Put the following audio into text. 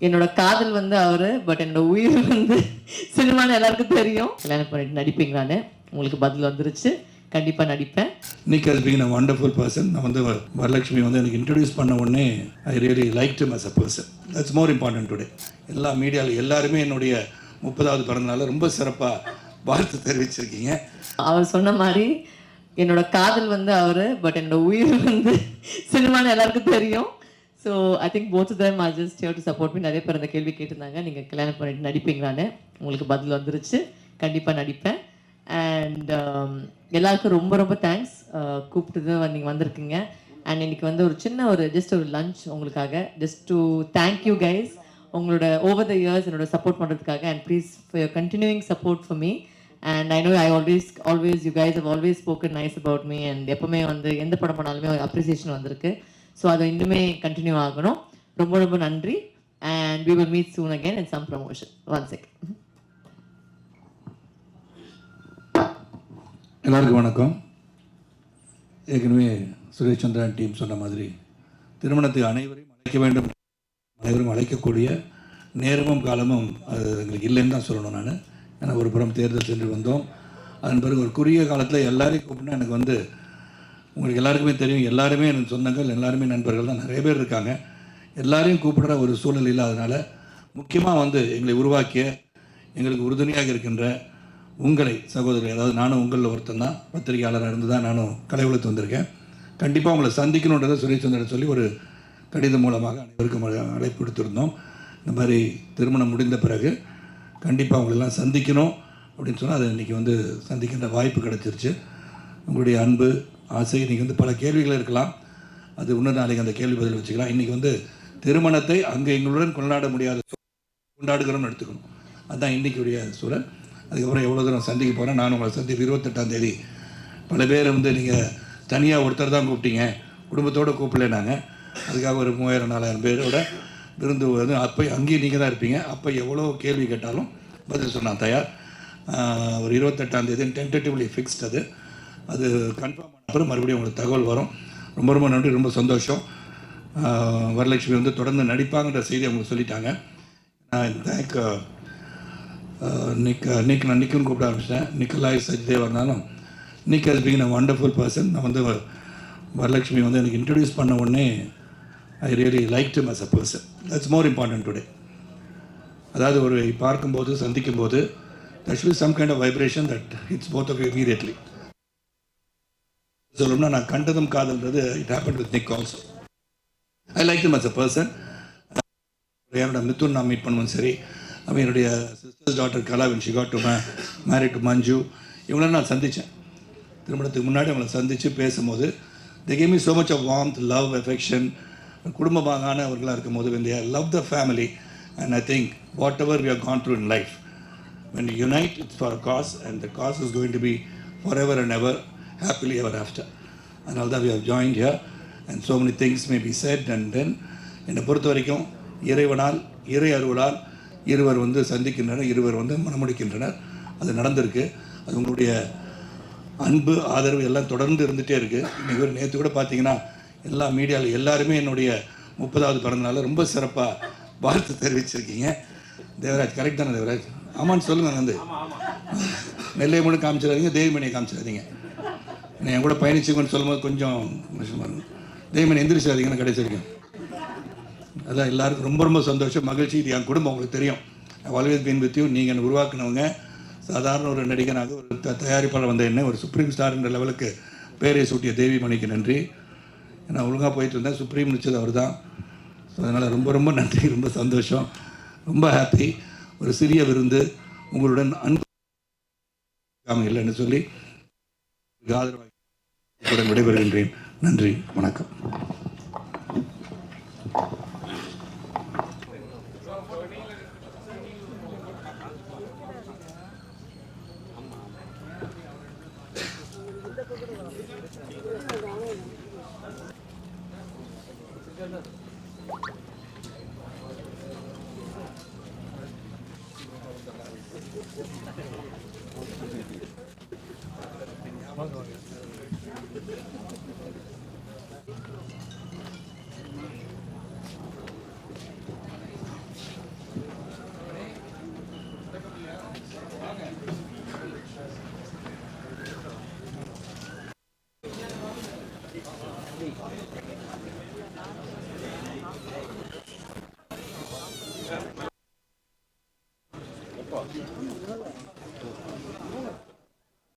என்னோட காதல் வந்து அவரு பட் என்னோட உயிர் வந்து சினிமான்னு எல்லாருக்கும் தெரியும். கல்யாணம் பண்ணிட்டு நடிப்பீங்களான்னு உங்களுக்கு பதில் வந்துருச்சு. கண்டிப்பா நடிப்பேன். Nick has been a wonderful person நான் வந்து வரலட்சுமி வந்து எனக்கு இன்ட்ரடியூஸ் பண்ண உடனே I really like him as a person that's more important today எல்லா மீடியாவில் எல்லாருமே என்னுடைய முப்பதாவது பிறந்தநாள ரொம்ப சிறப்பாக வாழ்த்து தெரிவிச்சிருக்கீங்க. அவர் சொன்ன மாதிரி என்னோட காதல் வந்து அவரு பட் என்னோட உயிர் வந்து சினிமான்னு எல்லாருக்கும் தெரியும். So I think both them are just here to support me நிறைய பேர் அந்த கேள்வி கேட்டிருந்தாங்க. நீங்கள் கல்யாணம் பண்ணிட்டு நடிப்பீங்களான்னு உங்களுக்கு பதில் வந்துருச்சு. கண்டிப்பாக நடிப்பேன். அண்ட் um, எல்லாருக்கும் ரொம்ப ரொம்ப தேங்க்ஸ் uh, கூப்பிட்டு நீங்கள் வந்திருக்கீங்க. அண்ட் இன்னைக்கு வந்து ஒரு சின்ன ஒரு ஜஸ்ட் ஒரு லஞ்ச் உங்களுக்காக. Just to thank you guys உங்களோட ஓவர் த இயர்ஸ் என்னோட சப்போர்ட் பண்ணுறதுக்காக and please for your continuing support for me and I know I always always you guys have always spoken nice about me and எப்பவுமே வந்து எந்த படம் பண்ணாலுமே ஒரு appreciation வந்திருக்கு. ஸோ அது இன்னுமே கண்டினியூ ஆகணும். ரொம்ப ரொம்ப நன்றி. And we will meet soon again in some promotion one second எல்லாருக்கும் வணக்கம். ஏற்கனவே சுரேஷ் சந்திரன் டீம் சொன்ன மாதிரி திருமணத்தை அனைவரையும் அழைக்க வேண்டும். அனைவரும் அழைக்கக்கூடிய நேரமும் காலமும் அது எங்களுக்கு இல்லைன்னு தான் சொல்லணும் நான். ஏன்னா ஒரு புறம் தேர்தல் சென்று வந்தோம். அதன் பிறகு ஒரு குறுகிய காலத்தில் எல்லாரையும் கூப்பிட்டா எனக்கு வந்து உங்களுக்கு எல்லாருக்குமே தெரியும் எல்லாருமே எனக்கு சொந்தங்கள் எல்லாருமே நண்பர்கள் தான் நிறைய பேர் இருக்காங்க. எல்லாரையும் கூப்பிடுற ஒரு சூழல் இல்லாதனால முக்கியமாக வந்து எங்களை உருவாக்கிய எங்களுக்கு உறுதுணையாக இருக்கின்ற உங்களை சகோதரி அதாவது நானும் உங்களில் ஒருத்தன் தான் பத்திரிகையாளராக இருந்து தான் நானும் கலை உலகத்து வந்திருக்கேன். கண்டிப்பாக உங்களை சந்திக்கணுன்றதை சுரேஷ் சந்திர சொல்லி ஒரு கடிதம் மூலமாக அனைவருக்கும் அழைப்பு கொடுத்துருந்தோம் இந்த மாதிரி திருமணம் முடிந்த பிறகு கண்டிப்பாக உங்களெல்லாம் சந்திக்கணும் அப்படின்னு சொன்னால் அது இன்றைக்கி வந்து சந்திக்கின்ற வாய்ப்பு கிடச்சிருச்சு. உங்களுடைய அன்பு ஆசை இன்றைக்கி வந்து பல கேள்விகள் இருக்கலாம். அது இன்னும் நாளைக்கு அந்த கேள்வி பதில் வச்சுக்கலாம். இன்றைக்கி வந்து திருமணத்தை அங்கே எங்களுடன் கொண்டாட முடியாத கொண்டாடுகிறோம்னு எடுத்துக்கணும். அதுதான் இன்றைக்குரிய சூழல். அதுக்கப்புறம் எவ்வளோ தூரம் சந்திக்க போகிறேன் நான் உங்களை சந்திப்பு இருபத்தெட்டாம் தேதி பல பேர் வந்து நீங்கள் தனியாக ஒருத்தர் தான் கூப்பிட்டீங்க. குடும்பத்தோடு கூப்பிடலைனாங்க அதுக்காக ஒரு மூவாயிரம் நாலாயிரம் பேரோட விருந்து வந்து அப்போ அங்கேயும் நீங்கள் தான் இருப்பீங்க. அப்போ எவ்வளோ கேள்வி கேட்டாலும் பதில் சொன்னால் தயார். ஒரு இருபத்தெட்டாம் தேதி டென்டேட்டிவ்லி ஃபிக்ஸ்ட் அது. அது கன்ஃபார்ம் பண்ண அப்புறம் மறுபடியும் உங்களுக்கு தகவல் வரும். ரொம்ப ரொம்ப நன்றி ரொம்ப சந்தோஷம். வரலட்சுமி வந்து தொடர்ந்து நடிப்பாங்கன்ற செய்தி அவங்க சொல்லிட்டாங்க. நான் தேங்க் நிக் நிக் நான் நிக்குன்னு கூப்பிட ஆரம்பிச்சிட்டேன். நிக்கலாய் சஜ்தேவா இருந்தாலும் Nick has been a wonderful person நான் வந்து வரலட்சுமி வந்து எனக்கு இன்ட்ரடியூஸ் பண்ண உடனே I really like to as a person that's more important today அதாவது ஒரு பார்க்கும்போது சந்திக்கும்போது that should some kind of vibration that it's both of immediately சொல்லணும்னா நான் கண்டதும் காதல்ன்றது it happen with Nick also I like them as a person என்னோட மித்துன் நான் meet பண்ணுவோம் சரி அவன் என்னுடைய sisters doctor கலாவின் she got to marry to Manju இவங்களாம் நான் சந்தித்தேன் திருமணத்துக்கு முன்னாடி அவங்களை சந்தித்து பேசும்போது the came me so much of warmth love affection குடும்பமாகான அவர்களாக இருக்கும் போது when there love the family and I think whatever we are gone through in life when unite it's for cause and the cause is going to be forever and ever happily ever after. அதனால தான் we have joined here and so many things may be said and then என்னை பொறுத்த வரைக்கும் இறைவனால் இறை அருளால் இருவர் வந்து சந்திக்கின்றனர் இருவர் வந்து மனமுடிக்கின்றனர். அது நடந்திருக்கு. அது உங்களுடைய அன்பு ஆதரவு எல்லாம் தொடர்ந்து இருந்துகிட்டே இருக்குது இன்றைக்கி ஒரு நேற்று கூட பார்த்தீங்கன்னா எல்லா மீடியாவில் எல்லாருமே என்னுடைய முப்பதாவது பிறந்தநாள் ரொம்ப சிறப்பாக வாழ்த்து தெரிவிச்சிருக்கீங்க. தேவராஜ் கரெக்ட் தானே தேவராஜ்? ஆமான்னு சொல்லுங்கள் வந்து நெல்லை மட்டும் காமிச்சிடாதீங்க தேவிமணியை காமிச்சிடாதீங்க. என் கூட பயணிச்சுங்கன்னு சொல்லும்போது கொஞ்சம் கஷ்டமாக இருக்கும் தேவிமணி எந்திரிச்சாதீங்கன்னு கடைசி வரைக்கும் அதான் எல்லாருக்கும் ரொம்ப ரொம்ப சந்தோஷம் மகிழ்ச்சி. இது என் குடும்பம் உங்களுக்கு தெரியும். ஆல்வேஸ் பீன் நீங்கள் என்னை உருவாக்குனவங்க. சாதாரண ஒரு நடிகனாக ஒரு த தயாரிப்பாளர் வந்த என்ன ஒரு சுப்ரீம் ஸ்டார் என்ற லெவலுக்கு பேரை சூட்டிய தேவி மணிக்கு நன்றி. நான் ஒழுங்காக போயிட்டு இருந்தேன். சுப்ரீம் நிச்சது அவர் தான் ஸோ அதனால் ரொம்ப ரொம்ப நன்றி ரொம்ப சந்தோஷம். ரொம்ப ஹாப்பி ஒரு சிறிய விருந்து உங்களுடன் அன்பு இல்லைன்னு சொல்லி ஆதரவாக விடைபெறுகின்றேன் நன்றி வணக்கம் Thank you. すごいですね。